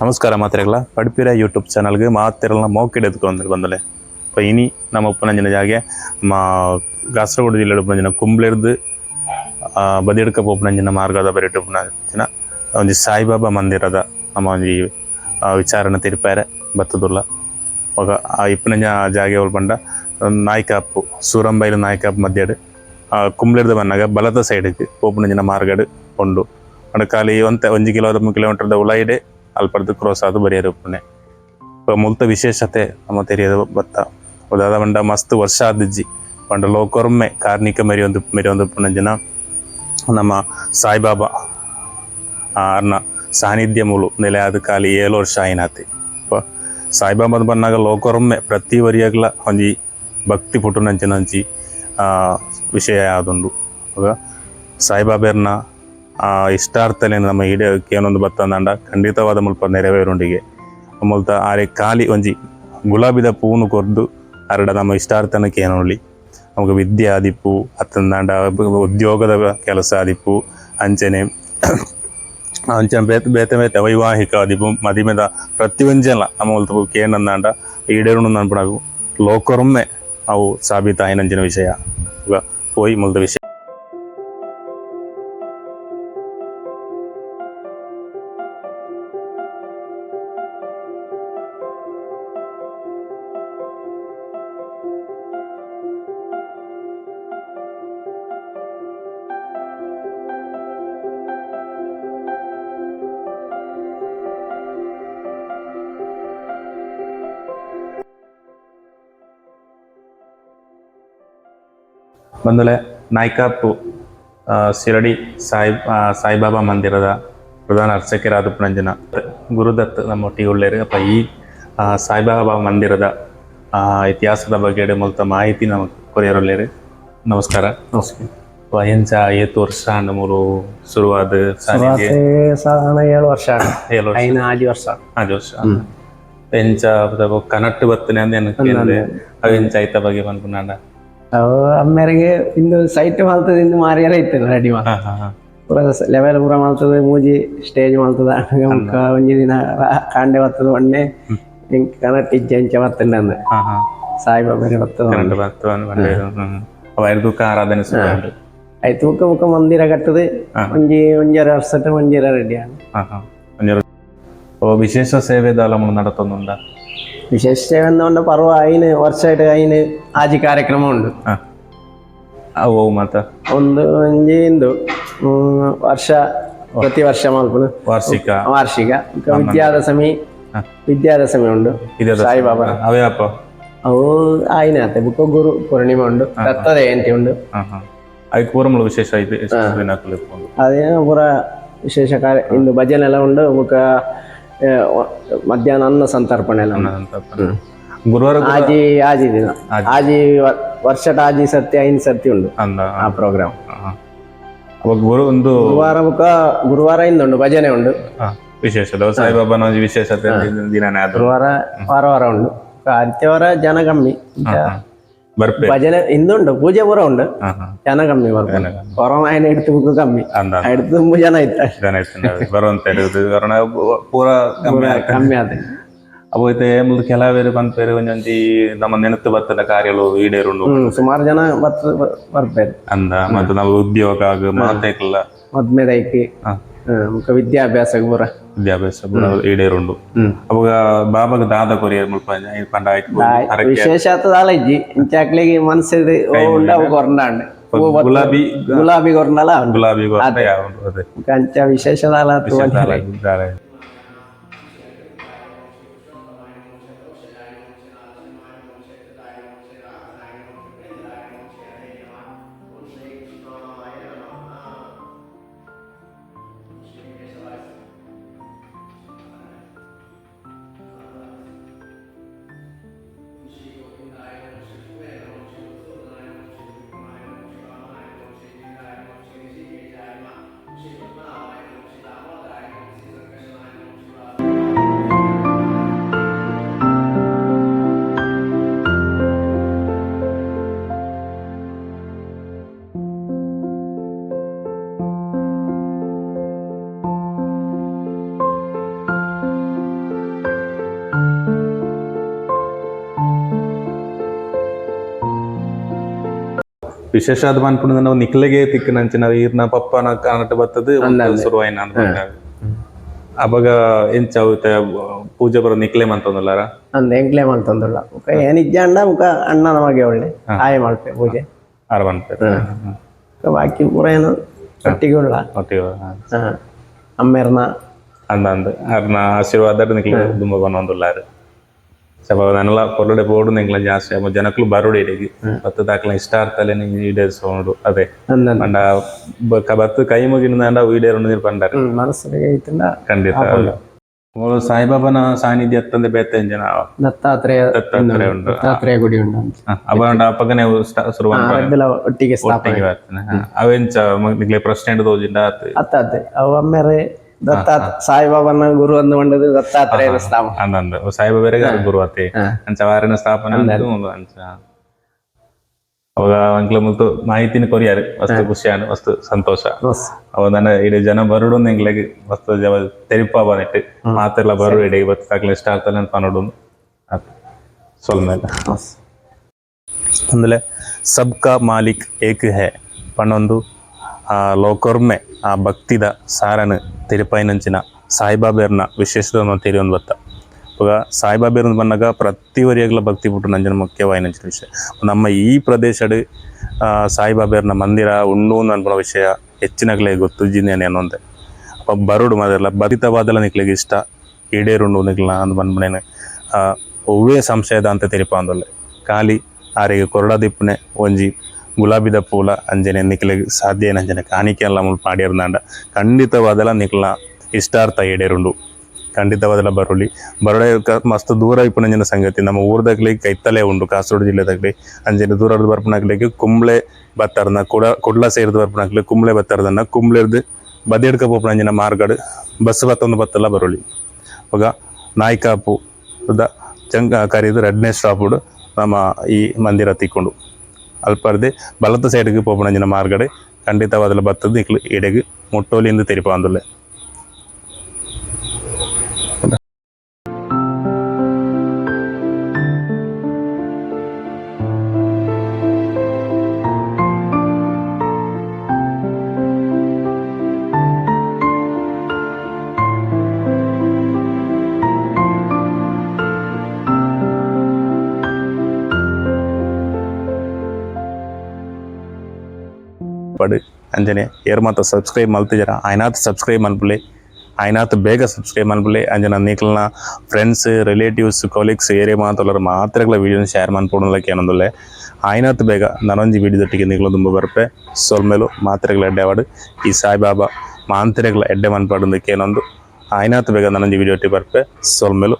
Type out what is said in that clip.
ನಮಸ್ಕಾರ ಮಾತ್ರೆಗಳ. ಪಡ್ಪಿರ ಯೂಟ್ಯೂಬ್ ಚಾನಲ್ಗೆ ಮಾತೆರಲ್ಲ ಮೋಕೆಡ್ ಎತ್ಕೊಂಡು ಬಂದಲೆ ಅಪ್ಪ, ಇನಿ ನಮ್ಮ ಉಪ್ಪನಂಜನ ಜಾಗೆ ನಮ್ಮ ಕಾಸರಗೋಡು ಜಿಲ್ಲೆ ಉಪ್ಪನಂಜನ ಬದಿ ಬದಿಡ್ಕ ಉಪನಂಜನ ಮಾರ್ಗದ ಬರಿಟ್ಟು ಉಪ್ಪನಂಜನ ಒಂಜಿ ಸಾಯಿಬಾಬಾ ಮಂದಿರದ ನಮ್ಮ ಒಂಜಿ ವಿಚಾರಣೆ ವಿಚಾರನ ತಿರುಪಾರೆ ಬತ್ತದುಲ್ಲ ಅವಾಗ ಆ ಇಪ್ಪನಂಜ ಜಾಗೆ ಅವ್ರು ಬಂಡ ನಾಯ್ಕಾಪು ಸೂರಂಬೈಲು ನಾಯ್ಕಾಪು ಮಧ್ಯಡ್ ಕುಂಬ್ಳೆರ್ದು ಬನ್ನಾಗ ಬಲದ ಸೈಡ್ಗೆ ಉಪನಂಜನ ಮಾರ್ಗಡ್ ಉಂಡು. ಅಂಡ್ ಖಾಲಿ ಒಂತ ಒಂಜಿ ಕಿಲೋ ಕಿಲೋಮೀಟರ್ದ ಉಲಾಯಿಡೆ ಅಲ್ಪಡ್ದು ಕ್ರಾಸ್ ಆದ ಬರಿಯರು ಉಪ್ಪುನೆ ಮುಲ್ತ ವಿಶೇಷತೆ ನಮ್ಮ ತೆರೆಯದ ಬತ್ತ ಉದಾದ ಬಂಡ ಮಸ್ತ್ ವರ್ಷ ಆದಿಜ್ಜಿ. ಪಂಡ ಲೋಕೊರ್ಮೆ ಕಾರ್ಣಿಕ ಮೆರಿಯೊಂದು ಮೆರಿಯೊಂದು ಜನ ನಮ್ಮ ಸಾಯಿಬಾಬಾ ಅರ್ನ ಸಾನ್ನಿಧ್ಯ ಮೂಲು ನೆಲೆ ಆದ ಕಾಲಿ ಏಳು ವರ್ಷ ಆಯ್ನಾತಿ. ಸಾಯಿಬಾಬಾದ ಬಂದಾಗ ಲೋಕೊರೊಮ್ಮೆ ಪ್ರತಿ ವರಿಯಾಗ್ಲ ಒಂಜಿ ಭಕ್ತಿ ಪುಟ್ಟು ಆ, ವಿಷಯ ಸಾಯಿಬಾಬೆರ್ನ ಸಾಯಿಬಾಬೇರ್ನ ಆ ಇಷ್ಟಾರ್ಥಲೆ ನಮ್ಮ ಈಡೇ ಏನೊಂದು ಬತ್ತಂದಂಡ ಖಂಡಿತವಾದ ಮುಲ್ಪ ನೆರವೇರುಂಡಿಗೆ. ಮುಲ್ತ ಆರೆ ಖಾಲಿ ಒಂಜಿ ಗುಲಾಬಿದ ಪೂನು ಕೊರ್ದು ಅರಡ ನಮ್ಮ ಇಷ್ಟಾರ್ಥನಕ್ಕೆ ಏನೊಳ್ಳಿ ನಮಗೆ ವಿದ್ಯೆ ಆದಿಪ್ಪು ಅತ್ತಂದಾಂಡ ಉದ್ಯೋಗದ ಕೆಲಸ ಆದಿಪ್ಪು, ಅಂಚನೆ ಅಂಚನೆ ಬೇತ ಬೇತ ಬೇತ ವೈವಾಹಿಕ ಆದಿಪ್ಪು, ಮದಿಮೆದ ಪ್ರತಿಯೊಂಜಲ ನಮ್ಮ ಮುಲ್ತ ಕೇನಂದಾಂಡ ಈಡೇರು ನನ್ಪಡಾಗು ಲೋಕರೊಮ್ಮೆ ಅವು ಸಾಬೀತಾಯಿನಂಚಿನ ವಿಷಯ. ಪೋಯಿ ಮುಲ್ದ ವಿಷಯ. ಬಂದಲೆ ನಾಯ್ಕಾಪು ಶಿರಡಿ ಸಾಯಿ ಸಾಯಿಬಾಬಾ ಮಂದಿರದ ಪ್ರಧಾನ ಅರ್ಚಕರಾದ ಪುಣಂಜನ ಗುರುದತ್ ನಮ್ಮ ಟಿ ಉಳ್ಳೇರಿ ಅಪ್ಪ ಈ ಸಾಯಿಬಾಬಾ ಮಂದಿರದ ಆ, ಇತಿಹಾಸದ ಬಗ್ಗೆ ಮೂಲತ ಮಾಹಿತಿ ನಮಗೆ ಕೊರಿಯರುಳ್ಳೇರು ನಮಸ್ಕಾರ. ನಮಸ್ಕಾರ. ಎಂಚ ಏತು ವರ್ಷ ಅಂಡ ಮೂರು ಶುರುವಾದ ಏಳು ವರ್ಷ ಏಳು ವರ್ಷ. ಆಜು ವರ್ಷ ಎಂಚ ಕನಟ್ಟು ಬರ್ತನೆ ಅಂತ ಏನಕ್ಕೆ ಅವು ಎಂಚ ಐತ ಬಗ್ಗೆ ಅನ್ಕೊಂಡ ಅವು ಅಮ್ಮೆರಿಗೆ ಇಂದು ಸೈಟ್ ಮಾಲ್ತದ ಇಂದು ಮಾರಿಯರ ಇತ್ತೇನೆ ರೆಡಿ ಮಾಲ್ ಹಾ ಹಾ ಹಾ ಪೂರ ಲೆವೆಲ್ ಪೂರ ಮಾಲ್ತದ ಮೂಜಿ ಸ್ಟೇಜ್ ಮಾಲ್ತದ ಮುಖ ಒಂಜಿ ದಿನ ರಾ- ಕಾಂಡೆ ಬರ್ತದ ಒಣ್ಣೆ ಇಂಕ್ ಕನಟ್ ಇಜ್ಜೆ ಎಂಚ ಬರ್ತಂಡೆ ಅಂದ ಹಾ ಹಾ ಸಾಯಿಬಾಬಾರಿ ಬರ್ತದ ಕರೆಂಟ್ ಬರ್ತು ಅವರ ದುಃಖ ಆರಾಧನೆ ಸುಮಾರು ಆಯ್ತು ಮುಖ ಮುಖ ಮಂದಿರ ಕಟ್ಟದ ಒಂಜಿ ಒಂಜರ ವರ್ಷ ಒಂಜಿರ ರೆಡಿ ಆಗ ಹಾ ಹಾ ಒಂಜರ ಓ ವಿಶೇಷ ಸೇವೆ ದಾಲಮು ನಡತೊಂದುಂಡ ವಿಶೇಷ ಸೇವೆ ಪರ್ವ ಐನು ವರ್ಷ ಐನು ಆಜಿ ಕಾರ್ಯಕ್ರಮ ಉಂಡು ಹಾ ಅವು ಮಾತ ಒಂದು ಒಂಜಿ ಇಂದು ಹ್ಮ್, ವರ್ಷ ಪ್ರತಿ ವರ್ಷ ಮಲ್ಪುನು ವಾರ್ಷಿಕ ವಾರ್ಷಿಕ ఇంకా ವಿದ್ಯಾದಶಮಿ ಹ. ವಿದ್ಯಾದಶಮಿ ಉಂಡು ಇದೇ ಸಾಯಿಬಾಬಾ ಅವೇ ಅಪ್ಪ ಅವು ಆಯ್ನ ಆತೆ ಬುಕ್ಕ ಗುರು ಪೂರ್ಣಿಮೆ ಉಂಡು ದತ್ತ ಜಯಂತಿ ಉಂಡು ಹಾ ಹಾ ಅದಕ್ಕೆ ಪೂರಮಲು ವಿಶೇಷ ಐತೆ ಎಷ್ಟು ದಿನ ಕಲಿತ್ಕೊಂಡು ಅದೇನೋ ಪೂರ ವಿಶೇಷ ಕಾರ್ಯ ಇಂದು ಭಜನೆ ಎಲ್ಲ ಉಂಡು ಬುಕ್ಕ ಆ, ವ- ಮಧ್ಯಾಹ್ನ ಅನ್ನ ಸಂತರ್ಪಣೆ ಎಲ್ಲ ಗುರುವಾರ ಆಜಿ ಆಜಿ ದಿನ. ಆಜಿ ವ- ವರ್ಷದ ಆಜಿ ಸತ್ಯ ಐನ್ ಸರ್ತಿ ಉಂಡು ಆ ಪ್ರೋಗ್ರಾಮ್. ಗುರು ಒಂದು ಗುರುವಾರ ಮುಖ ಗುರುವಾರ ಇಂದ ಉಂಡು ಭಜನೆ ಉಂಡು ವಿಶೇಷ ಸಾಯಿಬಾಬಾನ ವಿಶೇಷತೆ ದಿನನೇ ಗುರುವಾರ ವಾರ ವಾರ ಉಂಡು ಆದಿತ್ಯವಾರ ಜನ ಕಮ್ಮಿ ಬರ್ಪೆ ಭಜನೆ ಇಂದುಂಡು ಪೂಜೆ ಪೂರ ಉಂಡು ಹಾ ಹಾ ಜನ ಕಮ್ಮಿ ಬರ್ಬೋದು ಕೊರೋನಾ ಏನು ಹಿಡ್ತು ಬುಕ್ ಕಮ್ಮಿ ಅಂದ ಹಿಡ್ದು ತುಂಬ ಜನ ಇತ್ತ ಜನ ಇತ್ತು ಬರುವಂತ ಹೇಳಿದ್ರು ಕಾರಣ ಪೂರ ಕಮ್ಮಿ ಆಗ್ತದೆ ಕಮ್ಮಿ ಆದ ಅಪೋಯ್ತೆ ಮುಲ್ದು ಕೆಲವೇರು ಬಂದ್ಪೇರು ಒಂಜೊಂಜಿ ನಮ್ಮ ನೆನಪು ಬರ್ತದ ಕಾರ್ಯಗಳು ಈಡೇರುಂಡು ಹ್ಮ್ ಸುಮಾರು ಜನ ಬತ್ ಬರ್ಬೇಕು ಅಂದ ಮತ್ತು ನಾವು ಉದ್ಯೋಗ ಆಗ ಮಾತೇಕಲ್ಲ ಮದ್ಮೆ ದೈಕಿ ಹಾ. ಮುಖ ವಿದ್ಯಾಭ್ಯಾಸ ಪೂರ ವಿದ್ಯಾಭ್ಯಾಸ ಪೂರ ಈಡೇರುಂಡು ಹ್ಮ್ ಅವಾಗ ಬಾಬಾಗ ದಾದ ಕೊರಿಯರ್ ಮುಲ್ಪ ಪಂಡ ಆಯ್ತು ಹರಕೆ ವಿಶೇಷ ಆತದ ಇಜ್ಜಿ ಇಂಚಾಕ್ಲಿಗೆ ಮನ್ಸಿದ್ ಉಂಡ ಅವು ಕೊರ್ನಾಂಡ್ ಗುಲಾಬಿ ಗುಲಾಬಿ ಕೊರ್ನಲ್ಲ ಗುಲಾಬಿ ಗೊತ್ತ ಯಾವ ಅದೇ ಅಂಚ ವಿಶೇಷದಾಲ ದಾರ- ದಾರ. ವಿಶೇಷ ಅದು ಅನ್ಕೊಂಡು ನಾವು ನಿಕ್ಲೆಗೆ ತಿಕ್ಕನಂಚಿನ ಈರ್ನ ಪಪ್ಪನ ಕಾಣಟ್ ಬರ್ತದೆ ಶುರುವಾಯಿನ ಅವಾಗ ಎಂಚ ಆಗುತ್ತೆ ಪೂಜೆ ಬರೋ ನಿಕ್ಲೆ ಮಂತಂದಲ್ಲಾರ ಅಂದ ಎಂಕ್ಲೆ ಮಲ್ತಂದುಳ್ಳ ಮುಖ ಏನಿಜ್ಜಂಡ ಮುಖ ಅಣ್ಣನ ಮಗೆ ಒಳ್ಳೆ. ಆಯ ಮಾಡ್ತೆ ಪೂಜೆ. ಆರು ಮಾಡ್ತೆ ಬಾಕಿ ಪೂರ ಏನು ಒಟ್ಟಿಗೆ ಉಳ್ಳ ಒಟ್ಟಿಗೆ ಅಮ್ಮೆರ್ನ. ಅಂದ ಅಂದ. ಅರ್ನ ಆಶೀರ್ವಾದ ನಿಕ್ಲೆ ತುಂಬ ಬಂದೊಂದುಲ್ಲಾರು ಸಪ ನನ್ನೆಲ್ಲ ಕೊರಡೆ ಬೋರ್ಡ್ ನಿಂಗ್ಲ ಜಾಸ್ತಿ ಅಮ್ಮ ಜನಕ್ಕಲು ಬರೋಡು ಇಡೀಗಿ ಬತ್ತು ದಾಖಲೆ ಇಷ್ಟ ಆಗ್ತಲೇ ಈಡೇರಿಸೋಡು ಅದೇ ಪಂಡ ಬತ್ತು ಕೈ ಮುಗಿನ ಈಡೇರು ಪಂಡಾರ ಮನಸ್ಸಿಗೆ ಖಂಡಿತ ಓ ಸಾಯಿಬಾಬನ ಸಾನ್ನಿಧ್ಯ ಅತ್ತಂದೆ ಬೇತೆ ಜನ ದತ್ತಾತ್ರೇಯ ದತ್ತಾತ್ರೇಯ ಉಂಟು ದತ್ತಾತ್ರೇಯ ಗುಡಿ ಉಂಟು ಅಂತ ಅವಂಡ ಅಪ್ಪಗನೆ ಶುರು ಅದೆಲ್ಲ ಒಟ್ಟಿಗೆ ಸ್ಥಾಪನೆ ಅವೆಂಚ ನಿಗ್ಲೆ ಪ್ರಶ್ನೆ ತೋಜಿಂಡ ಆತ್ ಅತ್ತಾತೆ ಅವ ಅಮ್ಮೆರೆ ದತ್ತಾತ್ ಸಾಯಿಬಾಬನ ಗುರು ಅಂದು ಮಂಡದು ದತ್ತಾತ್ರೇಯನ ಸ್ಥಾಪನೆ. ಅಂದಂದ. ಸಾಯಿಬಾ ಬೇರೆ ಗುರು ಆತೆ ಹಾ. ಅಂಚ ವಾರಿನ ಸ್ಥಾಪನೆ ಅಂದು ಅಂಚ. ಅವಾಗ ಅಂಕ್ಲ ಮುತ್ತು ಮಾಹಿತಿನ ಕೊರಿಯಾರು. ವಸ್ತು ಖುಷಿಯಾನು ವಸ್ತು ಸಂತೋಷ. ಹೊಸ್. ಅವನ ಇಡೀ ಜನ ಬರುಡು ಎಂಗ್ಲೆಗ್ ವಸ್ತು ಜವ ತೆರಿಪ ಬನಿಟ್ ಮಾತೆಲ್ಲ ಬರು ಇಡೀ ಇವತ್ತು ತಾಕ್ಲೆ ಇಷ್ಟ ಆಗ್ತದೆ ಅಂತ ನೋಡು ಸೊಲ್ಮೇಲೆ. ಅಂದ್ರೆ ಸಬ್ಕಾ ಮಾಲಿಕ್ ಏಕ್ ಹೇ. ಪನ್ನೊಂದು ಆ ಲೋಕೊರ್ಮೆ, ಆ ಭಕ್ತಿದ ಸಾರನ ತಿರುಪಾಯಿನಂಚಿನ ಸಾಯಿಬಾಬೇರ್ನ ವಿಶೇಷದ ತೆರಿಯೊಂದು ಬತ್ತ ಇವಾಗ ಸಾಯಿಬಾಬೇರ್ ಬಂದಾಗ ಪ್ರತಿ ಭಕ್ತಿ ಬಿಟ್ಟು ನಂಜನ ಮುಖ್ಯವಾಯಿನಂಚಿನ ವಿಷಯ. ನಮ್ಮ ಈ ಪ್ರದೇಶಡ್ ಸಾಯಿಬಾಬೇರ್ನ ಮಂದಿರ ಉಂಡು ಅನ್ಬೋ ವಿಷಯ ಹೆಚ್ಚಿನಾಗಲೇ ಗೊತ್ತು ಜಿನೇನೆ ಅನ್ನೊಂದೆ. ಅಪ್ಪ ಬರುಡು ಮಾದಲ್ಲ ಬರಿತವಾದಲ್ಲ ನಿಕ್ಲಿಗೆ ಇಷ್ಟ ಈಡೇರುಂಡು ನಿಕ್ಲ ಅಂದ್ ಬಂದ್ಬಿಡೇನೆ. ಒವ್ವೇ ಸಂಶಯದ ಅಂತ ತಿರುಪ ಅಂದೊಲ್ಲೆ ಖಾಲಿ ಆರಿಗೆ ಕೊರಡದಿಪ್ಪನೆ ಒಂಜಿ ಗುಲಾಬಿದ ಪೂಲ, ಅಂಜನೆ ನಿಕ್ಲೆಗ್ ಸಾಧ್ಯ ಅಂಜನೆ? ಕಾಣಿಕೆ ಎಲ್ಲ ಮುಲ್ಪ ಮಾಡಿರ್ನಾಂಡ ಖಂಡಿತವಾದಲ ನಿಕ್ಲ ಇಷ್ಟಾರ್ಥ ಈಡೇರುಂಡು. ಖಂಡಿತವಾದಲ ಬರುಳಿ ಬರೋಡೆ ಕ- ಮಸ್ತ್ ದೂರ ಇಪ್ಪನಂಜನ ಸಂಗತಿ. ನಮ್ಮ ಊರ್ದಾಗ್ಲಿ ಕೈತಲೆ ಉಂಡು, ಕಾಸರಗೋಡು ಜಿಲ್ಲೆದಾಗ್ಲಿ. ಅಂಜನೆ ದೂರದ ಬರ್ಪನಾಗ್ಲಿಕ್ಕೆ ಕುಂಬ್ಳೆ ಬತ್ತಾರ್ನ ಕುಡ ಕುಡ್ಲ ಸೇರಿದ ಬರ್ಪನಾಗ್ಲಿ ಕುಂಬ್ಳೆ ಬತ್ತಾರ್ದನ್ನ ಬದೇಡ್ಕ ಬದಿಡ್ಕ ಪೋಪನಂಜನ ಮಾರ್ಗಡ್ ಬಸ್ ಬತ್ತೊಂದು ಬತ್ತಲ್ಲ ಬರುಳಿ ಅವಾಗ ನಾಯ್ಕಾಪು ದ ಜಂಗ ಕರೀದು ರೆಡ್ನೆ ಸ್ಟಾಪುಡು ನಮ್ಮ ಈ ಮಂದಿರ ತಿಕ್ಕೊಂಡು. ಅಲ್ಪರ್ದೆ ಬಲತ ಸೈಡ್ಗೆ ಪೋಪನಂಜಿನ ಮಾರ್ಗಡೆ ಖಂಡಿತವಾದಲ್ಲ ಬತ್ತದ ಇಕ್ಲು ಎಡೆಗೆ ಮುಟ್ಟೋಲಿಂದ ತೆರಿಪ ಅಂದುಲ್ಲೆ ಪಡು ಅಂಜನೆ ಏರ್ ಮಾತ ಸಬ್ಸ್ಕ್ರೈಬ್ ಮಲ್ತಿಜರ ಆಯ್ನಾತ್ ಸಬ್ಸ್ಕ್ರೈಬ್ ಮನ್ಪುಲೆ ಆಯ್ನಾತ್ ಬೇಗ ಸಬ್ಸ್ಕ್ರೈಬ್ ಮನ್ಪುಲೆ ಅಂಜನ ನೀಕ್ಲನ ಫ್ರೆಂಡ್ಸ್ ರಿಲೇಟಿವ್ಸ್ ಕೊಲೀಗ್ಸ್ ಏರೇ ಮಾತಲ್ಲರ ಮಾತ್ರಗಳ ವೀಡಿಯೋನ ಶೇರ್ ಮಾಡ್ಕೊಡೋದಕ್ಕೆ ಏನೊಂದುಲ್ಲೆ ಆಯ್ನಾತ್ ಬೇಗ ನನೊಂಜಿ ವೀಡಿಯೋದೊಟ್ಟಿಗೆ ನೀಕ್ಲು ತುಂಬ ಬರ್ಪೆ ಸೊಲ್ಮೇಲು ಮಾತ್ರೆಗಳ ಎಡ್ಡೆ ಆವಾಡು ಈ ಸಾಯಿಬಾಬಾ ಮಾಂತ್ರೆಗಳ ಎಡ್ಡೆ ಮನ್ಪಾಡೋದಕ್ಕೆ ಏನೊಂದು ಆಯ್ನಾತ್ ಬೇಗ ನನೊಂಜಿ ವೀಡಿಯೋ ಒಟ್ಟಿ ಬರ್ಪೆ ಸೊಲ್ಮೇಲು